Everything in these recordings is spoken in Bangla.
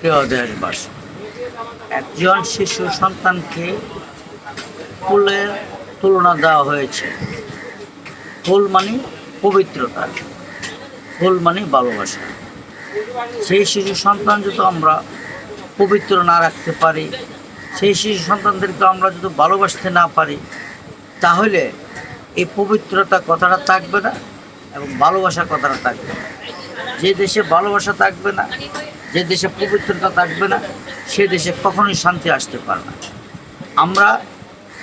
প্রিয় দেশবাসী একজন শিশু সন্তানকে ফুলের তুলনা দেওয়া হয়েছে। ফুল মানে পবিত্রতা, ফুল মানে ভালোবাসা। সেই শিশু সন্তান যদি আমরা পবিত্র না রাখতে পারি, সেই শিশু সন্তানদেরকে আমরা যদি ভালোবাসতে না পারি, তাহলে এই পবিত্রতা কথাটা থাকবে না এবং ভালোবাসা কথাটা থাকবে না। যে দেশে ভালোবাসা থাকবে না, যে দেশে পবিত্রতা থাকবে না, সে দেশে কখনোই শান্তি আসতে পারে না। আমরা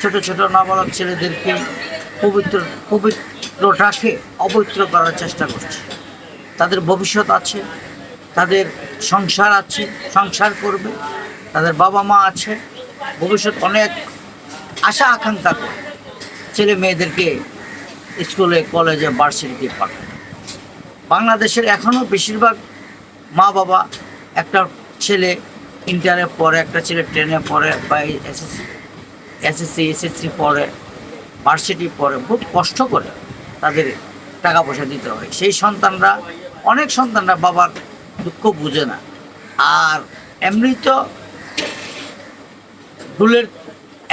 ছোট ছোট নাবালক ছেলেদেরকে পবিত্র পবিত্রটাকে অপবিত্র করার চেষ্টা করছি। তাদের ভবিষ্যৎ আছে, তাদের সংসার আছে, সংসার করবে, তাদের বাবা মা আছে, ভবিষ্যৎ অনেক আশা আকাঙ্ক্ষা ছেলে মেয়েদেরকে স্কুলে, কলেজে, ভার্সিটিতে পাঠায় বাংলাদেশের এখনও বেশিরভাগ মা বাবা একটা ছেলে ইন্টারে পড়ে, একটা ছেলে ট্রেনে পড়ে বা এসএসসি এসএসসি এসএসসি পড়ে ভার্সিটি পড়ে, খুব কষ্ট করে তাদের টাকা পয়সা দিতে হয়। সেই সন্তানরা, অনেক সন্তানরা বাবার দুঃখ বুঝে না। আর এমনি তো ডুলের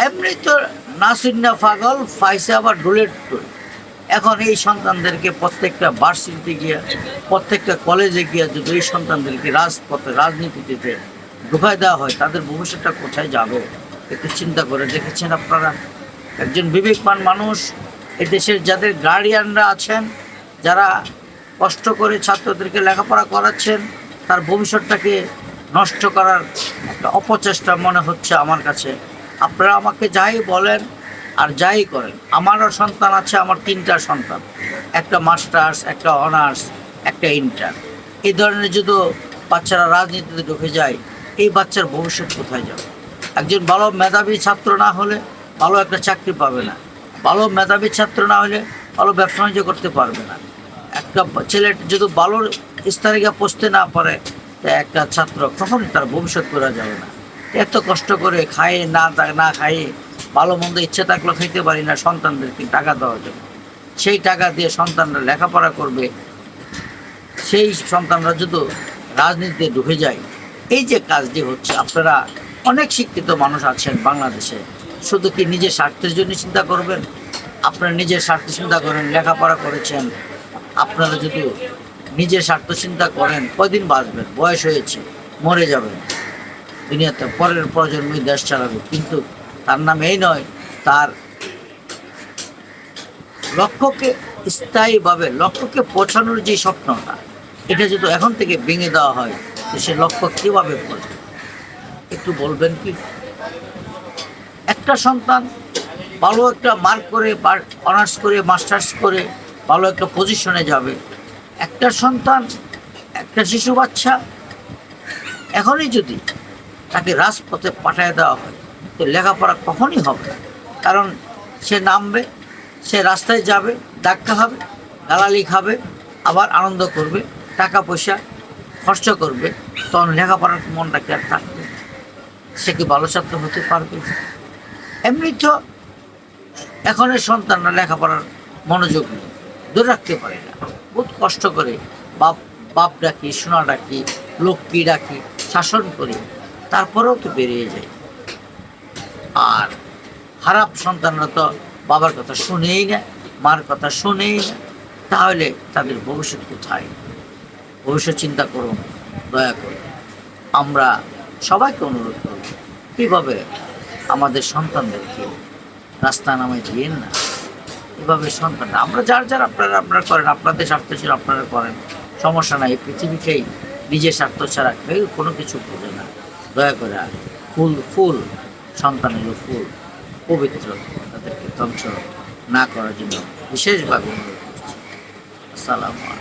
এমনি তো নাসিন্না পাগল ফাইসে আবার ডুলের টুল। এখন এই সন্তানদেরকে প্রত্যেকটা ভার্সিটিতে গিয়ে, প্রত্যেকটা কলেজে গিয়ে যদি এই সন্তানদেরকে রাজপথে, রাজনীতিতে ঢুকায় দেওয়া হয়, তাদের ভবিষ্যৎটা কোথায় যাবে? একটু চিন্তা করে দেখেছেন আপনারা? একজন বিবেকবান মানুষ, এই দেশের যাদের গার্ডিয়ানরা আছেন, যারা কষ্ট করে ছাত্রদেরকে লেখাপড়া করাচ্ছেন, তার ভবিষ্যৎটাকে নষ্ট করার একটা অপচেষ্টা মনে হচ্ছে আমার কাছে। আপনারা আমাকে যাই বলেন আর যাই করেন, আমারও সন্তান আছে, আমার তিনটা সন্তান। একটা মাস্টার্স, একটা অনার্স, একটা ইন্টার। এই ধরনের যদি বাচ্চারা রাজনীতিতে ঢুকে যায়, এই বাচ্চার ভবিষ্যৎ কোথায় যাবে? একজন ভালো মেধাবী ছাত্র না হলে ভালো একটা চাকরি পাবে না। ভালো মেধাবী ছাত্র না হলে ভালো ব্যবসা বাণিজ্য করতে পারবে না। একটা ছেলে যদি ভালো স্তরে গিয়ে পৌঁছতে না পারে তা একটা ছাত্র কখনই তার ভবিষ্যৎ করা যাবে না। এত কষ্ট করে খায়, না না খাইয়ে ভালো মন্দ ইচ্ছে থাকলেও খাইতে পারি না সন্তানদেরকে টাকা দেওয়ার জন্য। সেই টাকা দিয়ে সন্তানরা লেখাপড়া করবে, সেই সন্তানরা যদি রাজনীতিতে ঢুকে যায়, এই যে কাজটি হচ্ছে, আপনারা অনেক শিক্ষিত মানুষ আছেন বাংলাদেশে। শুধু কি নিজের স্বার্থের জন্য চিন্তা করবেন? আপনারা নিজের স্বার্থ চিন্তা করেন, লেখাপড়া করেছেন। আপনারা যদি নিজের স্বার্থ চিন্তা করেন কদিন বাঁচবেন? বয়স হয়েছে, মরে যাবেন। দুনিয়াতে পরের প্রজন্মই দেশ চালাবে। কিন্তু তার নাম এই নয়, তার লক্ষ্যকে স্থায়ীভাবে, লক্ষ্যকে পৌঁছানোর যে স্বপ্নটা, এটা যদি এখন থেকে ভেঙে দেওয়া হয়, তো সে লক্ষ্য কীভাবে পৌঁছবে? একটু বলবেন কি? একটা সন্তান ভালো একটা মার্ক করে অনার্স করে মাস্টার্স করে, ভালো একটা পজিশনে যাবে। একটা সন্তান, একটা শিশু বাচ্চা, এখনই যদি তাকে রাজপথে পাঠিয়ে দেওয়া হয় তো লেখাপড়া কখনই হবে না। কারণ সে নামবে, সে রাস্তায় যাবে, ধাক্কা হবে গালালি খাবে, আবার আনন্দ করবে, টাকা পয়সা খরচ করবে, তখন লেখাপড়ার মনটা কি আর থাকবে? সে কি ভালো ছাত্র হতে পারবে? এমনি তো এখনের সন্তানরা লেখাপড়ার মনোযোগ নেই দূরে রাখতে পারে না। বহুত কষ্ট করে বাপ বাপ ডাকি, সোনা ডাকি লক্ষ্মী ডাকি শাসন করি তারপরেও তো বেরিয়ে যায়। আর খারাপ সন্তানরা তো বাবার কথা শুনেই না, মার কথা শুনেই না। তাহলে তাদের ভবিষ্যৎ কোথায়? ভবিষ্যৎ চিন্তা করুন, দয়া করে। আমরা সবাইকে অনুরোধ করব, কীভাবে আমাদের সন্তানদেরকে রাস্তা নামে দিয়েন না? এভাবে সন্তান, আমরা যার যার আপনারা আপনারা করেন, আপনাদের স্বার্থ ছিল আপনারা করেন। সমস্যা নাই পৃথিবীকেই নিজের স্বার্থ ছাড়া কেউ কোনো কিছু বোঝে না। দয়া করে, ফুল ফুল। সন্তান উপর পবিত্র তাদেরকে ধ্বংস না করার জন্য বিশেষভাবে অনুরোধ করছি। আসসালামু